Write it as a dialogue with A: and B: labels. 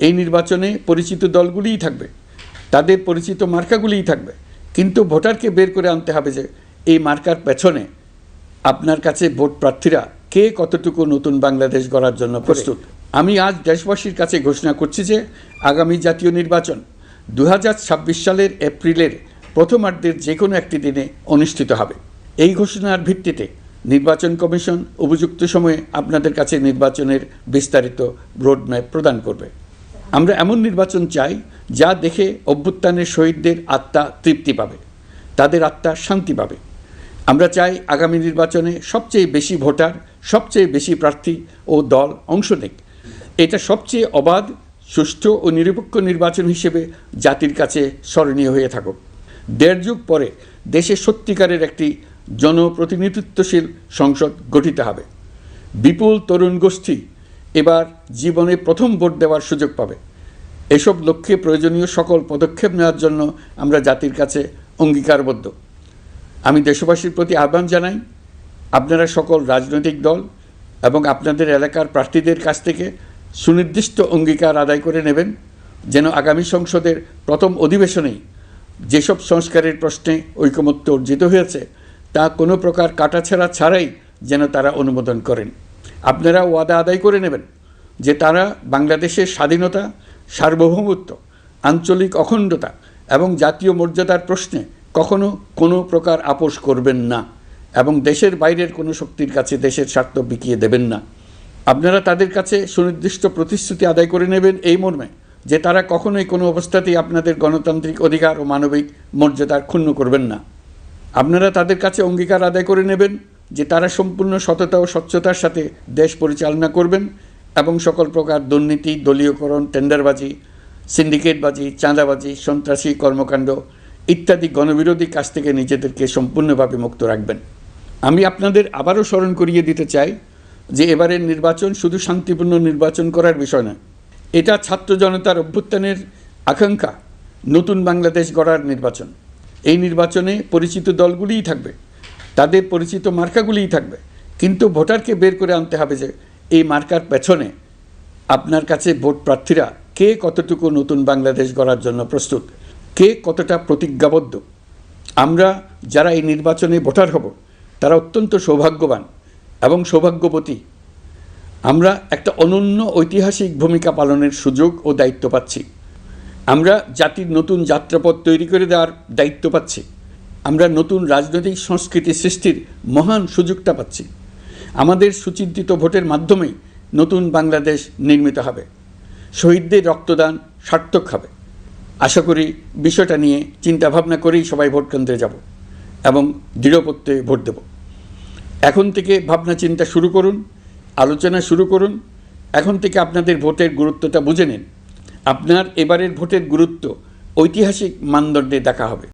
A: এই নির্বাচনে পরিচিত দলগুলিই থাকবে তাদের পরিচিত মার্কাগুলিই থাকবে। কিন্তু ভোটারকে বের করে আনতে হবে যে এই মার্কার পেছনে আপনার কাছে ভোট প্রার্থীরা কে কতটুকু নতুন বাংলাদেশ গড়ার জন্য প্রস্তুত? আমি আজ দেশবাসীর কাছে ঘোষণা করছি যে আগামী জাতীয় নির্বাচন দু হাজার ছাব্বিশ সালের এপ্রিলের প্রথমার্ধের যে কোনো একটি দিনে অনুষ্ঠিত হবে। এই ঘোষণার ভিত্তিতে নির্বাচন কমিশন উপযুক্ত সময়ে আপনাদের কাছে নির্বাচনের বিস্তারিত রোডম্যাপ প্রদান করবে। আমরা এমন নির্বাচন চাই যা দেখে অভ্যুত্থানের শহীদদের আত্মা তৃপ্তি পাবে, তাদের আত্মা শান্তি পাবে। আমরা চাই আগামী নির্বাচনে সবচেয়ে বেশি ভোটার, সবচেয়ে বেশি প্রার্থী ও দল অংশ নেক। এটা সবচেয়ে অবাধ, সুষ্ঠু ও নিরপেক্ষ নির্বাচন হিসেবে জাতির কাছে স্মরণীয় হয়ে থাকুক। দেড় যুগ পরে দেশে সত্যিকারের একটি জনপ্রতিনিধিত্বশীল সংসদ গঠিত হবে। বিপুল তরুণ গোষ্ঠী এবার জীবনে প্রথম ভোট দেওয়ার সুযোগ পাবে। এসব লক্ষ্যে প্রয়োজনীয় সকল পদক্ষেপ নেওয়ার জন্য আমরা জাতির কাছে অঙ্গীকারবদ্ধ। আমি দেশবাসীর প্রতি আহ্বান জানাই, আপনারা সকল রাজনৈতিক দল এবং আপনাদের এলাকার প্রার্থীদের কাছ থেকে সুনির্দিষ্ট অঙ্গীকার আদায় করে নেবেন, যেন আগামী সংসদের প্রথম অধিবেশনেই যেসব সংস্কারের প্রশ্নে ঐকমত্য অর্জিত হয়েছে, তা কোনো প্রকার কাটাছেড়া ছাড়াই যেন তারা অনুমোদন করেন। আপনারা ওয়াদা আদায় করে নেবেন যে তারা বাংলাদেশের স্বাধীনতা, সার্বভৌমত্ব, আঞ্চলিক অখণ্ডতা এবং জাতীয় মর্যাদার প্রশ্নে কখনো কোনো প্রকার আপোষ করবেন না এবং দেশের বাইরের কোনো শক্তির কাছে দেশের স্বার্থ বিকিয়ে দেবেন না। আপনারা তাদের কাছে সুনির্দিষ্ট প্রতিশ্রুতি আদায় করে নেবেন এই মর্মে যে তারা কখনোই কোনো অবস্থাতেই আপনাদের গণতান্ত্রিক অধিকার ও মানবিক মর্যাদার ক্ষুণ্ণ করবেন না। আপনারা তাদের কাছে অঙ্গীকার আদায় করে নেবেন যে তারা সম্পূর্ণ সততা ও স্বচ্ছতার সাথে দেশ পরিচালনা করবেন এবং সকল প্রকার দুর্নীতি, দলীয়করণ, টেন্ডারবাজি, সিন্ডিকেটবাজি, চাঁদাবাজি, সন্ত্রাসী কর্মকাণ্ড ইত্যাদি গণবিরোধী কাজ থেকে নিজেদেরকে সম্পূর্ণভাবে মুক্ত রাখবেন। আমি আপনাদের আবারও স্মরণ করিয়ে দিতে চাই যে এবারের নির্বাচন শুধু শান্তিপূর্ণ নির্বাচন করার বিষয় নয়, এটা ছাত্র জনতার অভ্যুত্থানের আকাঙ্ক্ষা, নতুন বাংলাদেশ গড়ার নির্বাচন। এই নির্বাচনে পরিচিত দলগুলিই থাকবে। তাদের পরিচিত মার্কাগুলিই থাকবে। কিন্তু ভোটারকে বের করে আনতে হবে যে, এই মার্কার পেছনে আপনার কাছে ভোট প্রার্থীরা কে কতটুকু নতুন বাংলাদেশ গড়ার জন্য প্রস্তুত? কে কতটা প্রতিজ্ঞাবদ্ধ? আমরা যারা এই নির্বাচনে ভোটার হব, তারা অত্যন্ত সৌভাগ্যবান এবং সৌভাগ্যবতী। আমরা একটা অনন্য ঐতিহাসিক ভূমিকা পালনের সুযোগ ও দায়িত্ব পাচ্ছি। আমরা জাতির নতুন যাত্রাপথ তৈরি করে দেওয়ার দায়িত্ব পাচ্ছি। আমরা নতুন রাজনৈতিক সংস্কৃতি সৃষ্টির মহান সুযোগটা পাচ্ছি। আমাদের সুচিন্তিত ভোটের মাধ্যমেই নতুন বাংলাদেশ নির্মিত হবে। শহীদদের রক্তদান সার্থক হবে। আশা করি বিষয়টা নিয়ে চিন্তা ভাবনা করেই সবাই ভোট কেন্দ্রে যাব এবং দৃঢ়পত্রে ভোট দেব। এখন থেকে ভাবনা চিন্তা শুরু করুন, আলোচনা শুরু করুন। এখন থেকে আপনাদের ভোটের গুরুত্বটা বুঝে নিন। আপনার এবারের ভোটের গুরুত্ব ঐতিহাসিক মানদণ্ডে দেখা হবে।